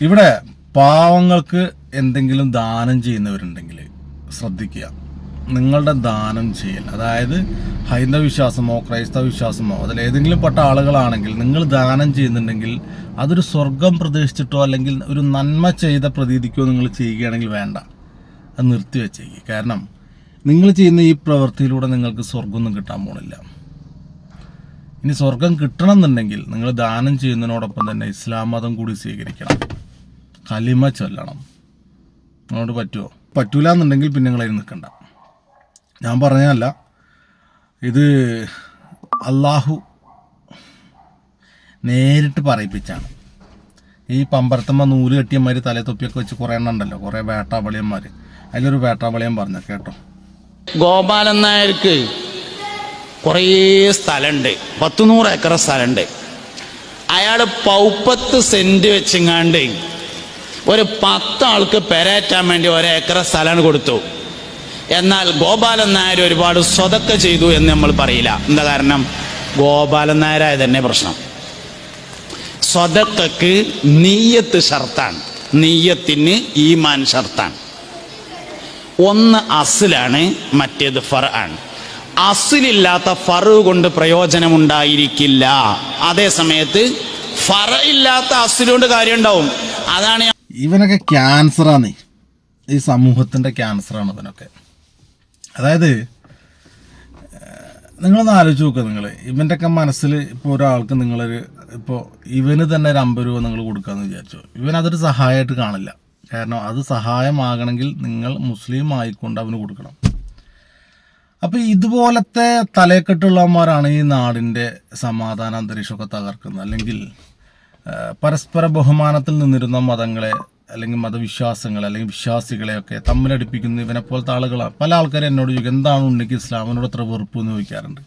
ഇവിടെ പാവങ്ങൾക്ക് എന്തെങ്കിലും ദാനം ചെയ്യുന്നവരുണ്ടെങ്കിൽ ശ്രദ്ധിക്കുക. നിങ്ങളുടെ ദാനം ചെയ്യൽ. അതായത് ഹൈന്ദവ വിശ്വാസമോ ക്രൈസ്തവ വിശ്വാസമോ അതിൽ ഏതെങ്കിലും പെട്ട ആളുകളാണെങ്കിൽ നിങ്ങൾ ദാനം ചെയ്യുന്നുണ്ടെങ്കിൽ അതൊരു സ്വർഗം പ്രതീക്ഷിച്ചിട്ടോ അല്ലെങ്കിൽ ഒരു നന്മ ചെയ്ത പ്രതീതിക്കോ നിങ്ങൾ ചെയ്യുകയാണെങ്കിൽ വേണ്ട. അത് നിർത്തി നിർത്തിവെച്ചേക്ക് കാരണം നിങ്ങൾ ചെയ്യുന്ന ഈ പ്രവൃത്തിയിലൂടെ നിങ്ങൾക്ക് സ്വർഗമൊന്നും കിട്ടാൻ പോണില്ല. ഇനി സ്വർഗം കിട്ടണം എന്നുണ്ടെങ്കിൽ നിങ്ങൾ ദാനം ചെയ്യുന്നതിനോടൊപ്പം തന്നെ ഇസ്ലാം മതം കൂടി സ്വീകരിക്കണം. കലിമ ചൊല്ലണം. അതുകൊണ്ട് പറ്റുമോ പറ്റൂല എന്നുണ്ടെങ്കിൽ പിന്നെ നിങ്ങൾ അതിന് നിൽക്കണ്ട. ഞാൻ പറഞ്ഞതല്ല. ഇത് അള്ളാഹു നേരിട്ട് പറയിപ്പിച്ചാണ്. ഈ പമ്പരത്തമ്മ നൂൽ കെട്ടിയന്മാർ തലേ തൊപ്പിയൊക്കെ വെച്ച് കുറേ എണ്ണം ഉണ്ടല്ലോ. കുറേ വേട്ടാവളിയന്മാർ അതിലൊരു വേട്ടാവളിയൻ പറഞ്ഞു കേട്ടോ. ഗോപാലൻ നായർക്ക് കുറേ സ്ഥലമുണ്ട് പത്തുനൂറ് ഏക്കർ സ്ഥലമുണ്ട് അയാൾ പൗപ്പത്ത് സെന്റ് വെച്ചിങ്ങാണ്ട് ഒരു പത്ത് ആൾക്ക് പെരേറ്റാൻ വേണ്ടി ഒരേക്കർ സ്ഥലം കൊടുത്തു. എന്നാൽ ഗോപാലൻ നായർ ഒരുപാട് സ്വതക്ക ചെയ്തു എന്ന് നമ്മൾ പറയില്ല. എന്താ കാരണം? ഗോപാലൻ നായരായ തന്നെ പ്രശ്നം. സ്വതക്കക്ക് നീയത്ത് ഷർത്താണ്. നീയത്തിന് ഈമാൻ ഷർത്താണ്. ഒന്ന് അസിലാണ് മറ്റേത് ഫർ ആണ്. അസിലില്ലാത്ത ഫറ് കൊണ്ട് പ്രയോജനമുണ്ടായിരിക്കില്ല. അതേ സമയത്ത് ഫറ ഇല്ലാത്ത അസിലുകൊണ്ട് കാര്യം ഉണ്ടാവും അതാണ് ഇവനൊക്കെ ക്യാൻസറാണ്. ഈ സമൂഹത്തിന്റെ ക്യാൻസറാണ് ഇവനൊക്കെ. അതായത് നിങ്ങളൊന്ന് ആലോചിച്ച് നോക്കുക നിങ്ങൾ ഇവന്റെയൊക്കെ മനസ്സിൽ ഇപ്പോൾ ഒരാൾക്ക് നിങ്ങളൊരു ഇപ്പോൾ ഇവന് തന്നെ ഒരു അമ്പത് രൂപ നിങ്ങൾ കൊടുക്കാമെന്ന് വിചാരിച്ചു. ഇവൻ അതൊരു സഹായമായിട്ട് കാണില്ല. കാരണം അത് സഹായമാകണമെങ്കിൽ നിങ്ങൾ മുസ്ലിം ആയിക്കൊണ്ട് അവന് കൊടുക്കണം. അപ്പോൾ ഇതുപോലത്തെ തലക്കെട്ടുള്ളവന്മാരാണ് ഈ നാടിന്റെ സമാധാന അന്തരീക്ഷമൊക്കെ തകർക്കുന്നത്. അല്ലെങ്കിൽ പരസ്പര ബഹുമാനത്തിൽ നിന്നിരുന്ന മതങ്ങളെ അല്ലെങ്കിൽ മതവിശ്വാസങ്ങൾ അല്ലെങ്കിൽ വിശ്വാസികളെയൊക്കെ തമ്മിലടിപ്പിക്കുന്ന ഇവനെ പോലത്തെ ആളുകളാണ്. പല ആൾക്കാരും എന്നോട് ചോദിക്കും എന്താണ് ഉണ്ണിക്ക് ഇസ്ലാമിനോട് അത്ര വെറുപ്പ്? എന്ന് ചോദിക്കാറുണ്ട്.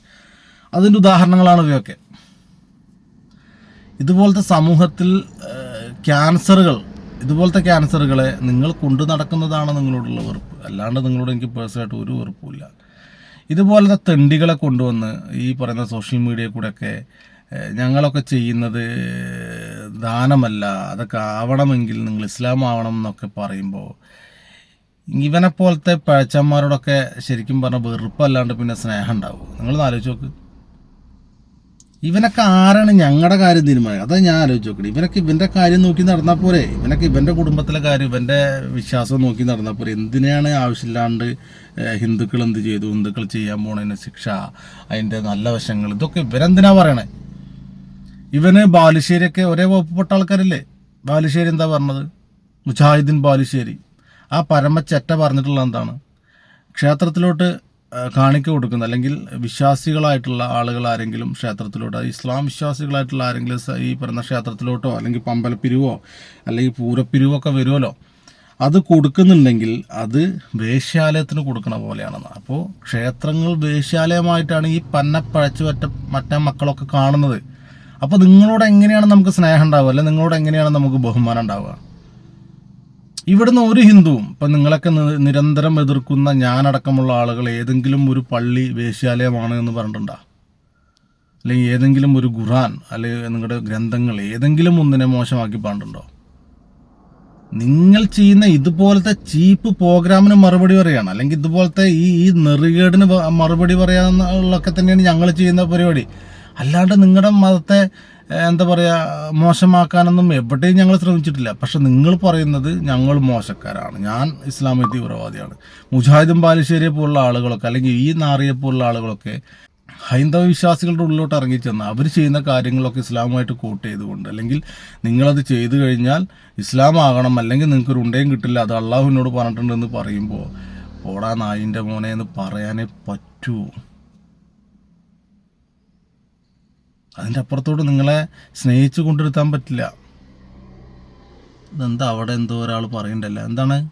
അതിന്റെ ഉദാഹരണങ്ങളാണ് ഇവയൊക്കെ. ഇതുപോലത്തെ സമൂഹത്തിൽ ക്യാൻസറുകൾ ഇതുപോലത്തെ ക്യാൻസറുകളെ നിങ്ങൾ കൊണ്ടു നടക്കുന്നതാണ് നിങ്ങളോടുള്ള വെറുപ്പ്. അല്ലാണ്ട് നിങ്ങളോട് എനിക്ക് പേഴ്സണലായിട്ട് ഒരു വെറുപ്പുമില്ല. ഇതുപോലത്തെ തെണ്ടികളെ കൊണ്ടുവന്ന് ഈ പറയുന്ന സോഷ്യൽ മീഡിയ കൂടെയൊക്കെ ഞങ്ങളൊക്കെ ചെയ്യുന്നത് ദാനമല്ല അതൊക്കെ ആവണമെങ്കിൽ നിങ്ങൾ ഇസ്ലാം ആവണം എന്നൊക്കെ പറയുമ്പോൾ ഇവനെ പോലത്തെ പഴച്ചന്മാരോടൊക്കെ ശരിക്കും പറഞ്ഞാൽ വെറുപ്പല്ലാണ്ട് പിന്നെ സ്നേഹം ഉണ്ടാവും? നിങ്ങൾ ആലോചിച്ച് നോക്ക്. ഇവനൊക്കെ ആരാണ് ഞങ്ങളുടെ കാര്യം തീരുമാനിക്കുക അതാ ഞാൻ ആലോചിച്ച് നോക്കണേ. ഇവനൊക്കെ ഇവന്റെ കാര്യം നോക്കി നടന്നാൽ പോരെ? ഇവനൊക്കെ ഇവന്റെ കുടുംബത്തിലെ കാര്യം ഇവന്റെ വിശ്വാസം നോക്കി നടന്നാൽ പോരെ? എന്തിനാണ് ആവശ്യമില്ലാണ്ട് ഹിന്ദുക്കൾ എന്ത് ചെയ്തു? ഹിന്ദുക്കൾ ചെയ്യാൻ പോണതിന് ശിക്ഷ അതിന്റെ നല്ല വശങ്ങൾ ഇതൊക്കെ ഇവരെന്തിനാ പറയണേ? ഇവന് ബാലുശ്ശേരിയൊക്കെ ഒരേ വകുപ്പപ്പെട്ട ആൾക്കാരല്ലേ? ബാലുശ്ശേരി എന്താ പറഞ്ഞത്? മുജാഹിദ്ദീൻ ബാലുശ്ശേരി. ആ പരമച്ചറ്റ പറഞ്ഞിട്ടുള്ള എന്താണ്? ക്ഷേത്രത്തിലോട്ട് കാണിക്ക കൊടുക്കുന്ന അല്ലെങ്കിൽ വിശ്വാസികളായിട്ടുള്ള ആളുകൾ ആരെങ്കിലും ക്ഷേത്രത്തിലോട്ട് ഇസ്ലാം വിശ്വാസികളായിട്ടുള്ള ആരെങ്കിലും ഈ പറയുന്ന ക്ഷേത്രത്തിലോട്ടോ അല്ലെങ്കിൽ പമ്പലപ്പിരിവോ അല്ലെങ്കിൽ പൂരപ്പിരിവോ ഒക്കെ വരുമല്ലോ. അത് കൊടുക്കുന്നുണ്ടെങ്കിൽ അത് വേശ്യാലയത്തിന് കൊടുക്കണ പോലെയാണെന്ന്. അപ്പോൾ ക്ഷേത്രങ്ങൾ വേശ്യാലയമായിട്ടാണ് ഈ പന്നപ്പഴച്ചു മറ്റേ മക്കളൊക്കെ കാണുന്നത്. അപ്പോൾ നിങ്ങളോട് എങ്ങനെയാണ് നമുക്ക് സ്നേഹം ഉണ്ടാവുക? അല്ലെങ്കിൽ നിങ്ങളോട് എങ്ങനെയാണ് നമുക്ക് ബഹുമാനം ഉണ്ടാവുക? ഇവിടുന്ന് ഒരു ഹിന്ദുവും ഇപ്പം നിങ്ങളൊക്കെ നിരന്തരം എതിർക്കുന്ന ഞാനടക്കമുള്ള ആളുകൾ ഏതെങ്കിലും ഒരു പള്ളി വേശ്യാലയമാണ് എന്ന് പറഞ്ഞിട്ടുണ്ടോ? അല്ലെങ്കിൽ ഏതെങ്കിലും ഒരു ഖുറാൻ അല്ലെങ്കിൽ നിങ്ങളുടെ ഗ്രന്ഥങ്ങൾ ഏതെങ്കിലും ഒന്നിനെ മോശമാക്കി പാണ്ടുണ്ടോ നിങ്ങൾ ചെയ്യുന്ന ഇതുപോലത്തെ ചീപ്പ് പ്രോഗ്രാമിന് മറുപടി പറയാണ്. അല്ലെങ്കിൽ ഇതുപോലത്തെ ഈ ഈ നെറുകേടിന് മറുപടി പറയാന്നുള്ളൊക്കെ തന്നെയാണ് ഞങ്ങൾ ചെയ്യുന്ന പരിപാടി. അല്ലാണ്ട് നിങ്ങളുടെ മതത്തെ എന്താ പറയുക മോശമാക്കാനൊന്നും എവിടെയും ഞങ്ങൾ ശ്രമിച്ചിട്ടില്ല. പക്ഷെ നിങ്ങൾ പറയുന്നത് ഞങ്ങൾ മോശക്കാരാണ്. ഞാൻ ഇസ്ലാമിക തീവ്രവാദിയാണ്. മുജാഹിദും ബാലുശ്ശേരിയെ പോലുള്ള ആളുകളൊക്കെ അല്ലെങ്കിൽ ഈ നാറിയെ പോലുള്ള ആളുകളൊക്കെ ഹൈന്ദവ വിശ്വാസികളുടെ ഉള്ളിലോട്ട് ഇറങ്ങിച്ചെന്ന് അവർ ചെയ്യുന്ന കാര്യങ്ങളൊക്കെ ഇസ്ലാമുമായിട്ട് കോട്ട് ചെയ്തുകൊണ്ട് അല്ലെങ്കിൽ നിങ്ങളത് ചെയ്തു കഴിഞ്ഞാൽ ഇസ്ലാം ആകണം അല്ലെങ്കിൽ നിങ്ങൾക്കൊരു ഉണ്ടയും കിട്ടില്ല അത് അള്ളാഹുവിനോട് പറഞ്ഞിട്ടുണ്ടെന്ന് പറയുമ്പോൾ പോടാ നായിന്റെ മോനെ എന്ന് പറയാനേ പറ്റൂ. അതിന്റെ അപ്പുറത്തോട്ട് നിങ്ങളെ സ്നേഹിച്ച് കൊണ്ടിരുത്താൻ പറ്റില്ല. ഇതെന്താ അവിടെ എന്തോ ഒരാൾ പറയണ്ടല്ല എന്താണ്?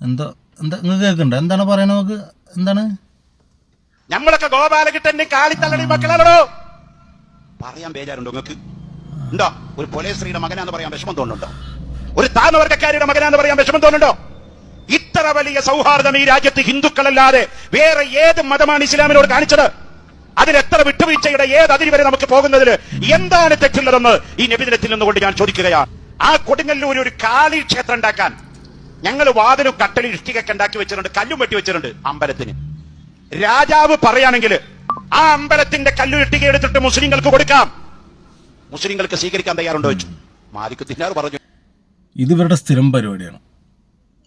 എന്തോ എന്താ നിങ്ങൾ കേൾക്കണ്ട. എന്താണ് പറയണത് നമുക്ക്? എന്താണ്? നമ്മളൊക്കെ ഗോപാലകിട്ടന്റെ കാളിത്തള്ളടി മക്കളാണോ പറയാൻ ബേജാറുണ്ടോ നിങ്ങൾക്ക്? ഉണ്ടോ? ഒരു പോലീസ് സ്ത്രീയുടെ മകനാന്ന് പറയാൻ വിഷമം തോന്നുന്നുണ്ടോ? ഒരു താഴ്ന്ന വർഗക്കാരിയുടെ മകനാന്ന് പറയാൻ വിഷമം തോന്നുന്നുണ്ടോ? ഇത്ര വലിയ സൗഹാർദ്ദം ഈ രാജ്യത്ത് ഹിന്ദുക്കളല്ലാതെ വേറെ ഏത് മതമാണ് ഇസ്ലാമിനോട് കാണിച്ചത്? അതിൽ എത്ര വിട്ടുവീഴ്ചയുടെ ഏത് അതിരി വരെ നമുക്ക് പോകുന്നതിൽ എന്താണ് തെറ്റുള്ളതെന്ന് ഈ നബിദിനത്തിൽ നിന്നുകൊണ്ട് ഞാൻ ചോദിക്കുകയാണ്. ആ കൊടുങ്ങല്ലൂർ ഒരു കാളി ക്ഷേത്രം ഉണ്ടാക്കാൻ ഞങ്ങൾ വാതിലും കട്ടലും ഇഷ്ടികൊക്കെ ഉണ്ടാക്കി വെച്ചിട്ടുണ്ട് കല്ലും വെട്ടി വെച്ചിട്ടുണ്ട് അമ്പലത്തിന്. രാജാവ് പറയുകയാണെങ്കിൽ ആ അമ്പലത്തിന്റെ കല്ലു ഇഷ്ടിക എടുത്തിട്ട് മുസ്ലിങ്ങൾക്ക് കൊടുക്കാം. മുസ്ലിങ്ങൾക്ക് സ്വീകരിക്കാൻ തയ്യാറുണ്ടോ വെച്ചു മാലിക് തിന്നാർ പറഞ്ഞു. ഇതിവരുടെ സ്ഥിരം പരിപാടിയാണ്.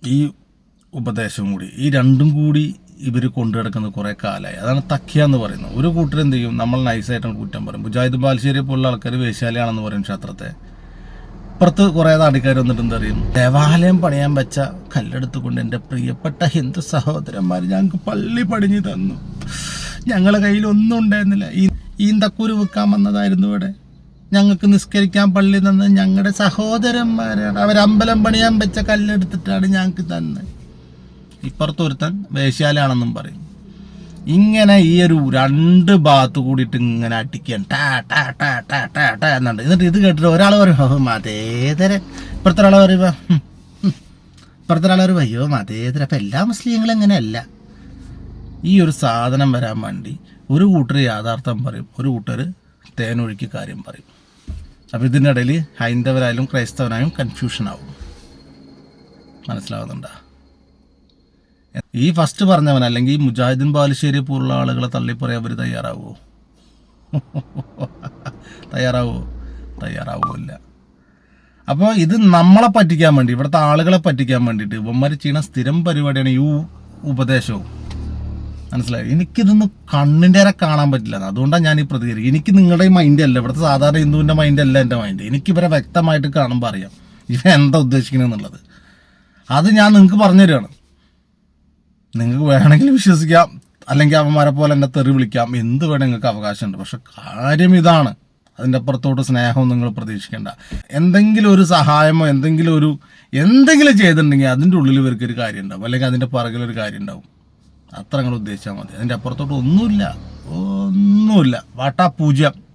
ഈ ഉപദേശവും കൂടി ഈ രണ്ടും കൂടി ഇവർ കൊണ്ടു കിടക്കുന്നത് കുറേ കാലമായി അതാണ് തക്കിയ എന്ന് പറയുന്നത്. ഒരു കൂട്ടർ എന്ത് ചെയ്യും? നമ്മൾ നൈസായിട്ടാണ് കുറ്റം പറയും. മുജാഹിദ് ബാൽശ്ശേരി പോലുള്ള ആൾക്കാർ വേശ്യാലയാണെന്ന് പറയും ക്ഷേത്രത്തെ. ഇപ്പുറത്ത് കുറേ നാടിക്കാർ വന്നിട്ട് എന്താ പറയും? ദേവാലയം പണിയാൻ വെച്ച കല്ലെടുത്തുകൊണ്ട് എന്റെ പ്രിയപ്പെട്ട ഹിന്ദു സഹോദരന്മാർ ഞങ്ങൾക്ക് പള്ളി പണിഞ്ഞു തന്നു. ഞങ്ങളെ കയ്യിൽ ഒന്നും ഉണ്ടായിരുന്നില്ല. ഈ ഈന്തക്കൂര് വിൽക്കാൻ വന്നതായിരുന്നു ഇവിടെ. ഞങ്ങൾക്ക് നിസ്കരിക്കാൻ പള്ളി തന്നത് ഞങ്ങളുടെ സഹോദരന്മാരാണ്. അവരമ്പലം പണിയാൻ വെച്ച കല്ലെടുത്തിട്ടാണ് ഞങ്ങൾക്ക് തന്നത്. ഇപ്പുറത്ത് ഒരുത്തൻ വേശ്യാലാണെന്നും പറയും. ഇങ്ങനെ ഈ ഒരു രണ്ട് ഭാഗത്ത് കൂടിയിട്ട് ഇങ്ങനെ അടിക്കാൻ ടാ ടാ ടാ ടാ ടാ ടാ എന്നുണ്ട്. എന്നിട്ട് ഇത് കേട്ടിട്ട് ഒരാൾ പറയും മതേതര ഇപ്പുറത്തെ ഒരാൾ പറയുമ്പോൾ. ഇപ്പുറത്തെ ഒരാൾ പറയും അയ്യോ മതേതര അപ്പം എല്ലാ മുസ്ലിങ്ങളും ഇങ്ങനെയല്ല. ഈ ഒരു സാധനം വരാൻ വേണ്ടി ഒരു കൂട്ടർ യാഥാർത്ഥ്യം പറയും ഒരു കൂട്ടർ തേനൊഴുക്കി കാര്യം പറയും. അപ്പം ഇതിന്റെ ഇടയിൽ ഹൈന്ദവരായാലും ക്രൈസ്തവനായാലും കൺഫ്യൂഷൻ ആവും. മനസ്സിലാവുന്നുണ്ടോ? ഈ ഫസ്റ്റ് പറഞ്ഞവൻ അല്ലെങ്കിൽ ഈ മുജാഹിദ്ദീൻ ബാലുശ്ശേരി പോലുള്ള ആളുകളെ തള്ളിപ്പറയാൻ അവർ തയ്യാറാവുമോ തയ്യാറാവോ? തയ്യാറാവുമല്ല അപ്പോൾ ഇത് നമ്മളെ പറ്റിക്കാൻ വേണ്ടി ഇവിടുത്തെ ആളുകളെ പറ്റിക്കാൻ വേണ്ടിയിട്ട് ഇവന്മാർ ചെയ്യുന്ന സ്ഥിരം പരിപാടിയാണ് ഈ ഉപദേശവും. മനസ്സിലായി? എനിക്കിതൊന്നും കണ്ണിന്റെ വരെ കാണാൻ പറ്റില്ല. അതുകൊണ്ടാണ് ഞാൻ ഈ പ്രതികരിക്കും എനിക്ക് നിങ്ങളുടെ മൈൻഡ് അല്ല. ഇവിടുത്തെ സാധാരണ ഹിന്ദുവിന്റെ മൈൻഡ് അല്ല എന്റെ മൈൻഡ് എനിക്ക് ഇവരെ വ്യക്തമായിട്ട് കാണുമ്പോൾ അറിയാം. ഇവ എന്താ ഉദ്ദേശിക്കണമെന്നുള്ളത് അത് ഞാൻ നിങ്ങൾക്ക് പറഞ്ഞു തരികയാണ് നിങ്ങൾക്ക് വേണമെങ്കിൽ വിശ്വസിക്കാം. അല്ലെങ്കിൽ അവന്മാരെ പോലെ എന്നെ തെറി വിളിക്കാം. എന്ത് വേണം നിങ്ങൾക്ക് അവകാശമുണ്ട്. പക്ഷെ കാര്യം ഇതാണ്. അതിന്റെ അപ്പുറത്തോട്ട് സ്നേഹവും നിങ്ങൾ പ്രതീക്ഷിക്കേണ്ട. എന്തെങ്കിലും ഒരു സഹായമോ എന്തെങ്കിലും ഒരു എന്തെങ്കിലും ചെയ്തിട്ടുണ്ടെങ്കിൽ അതിന്റെ ഉള്ളിൽ ഇവർക്ക് ഒരു കാര്യം ഉണ്ടാവും അല്ലെങ്കിൽ അതിന്റെ പുറകിൽ ഒരു കാര്യം ഉണ്ടാവും അത്ര നിങ്ങൾ ഉദ്ദേശിച്ചാൽ മതി. അതിന്റെ അപ്പുറത്തോട്ട് ഒന്നുമില്ല. ഒന്നുമില്ല. വാട്ടാ പൂജ്യം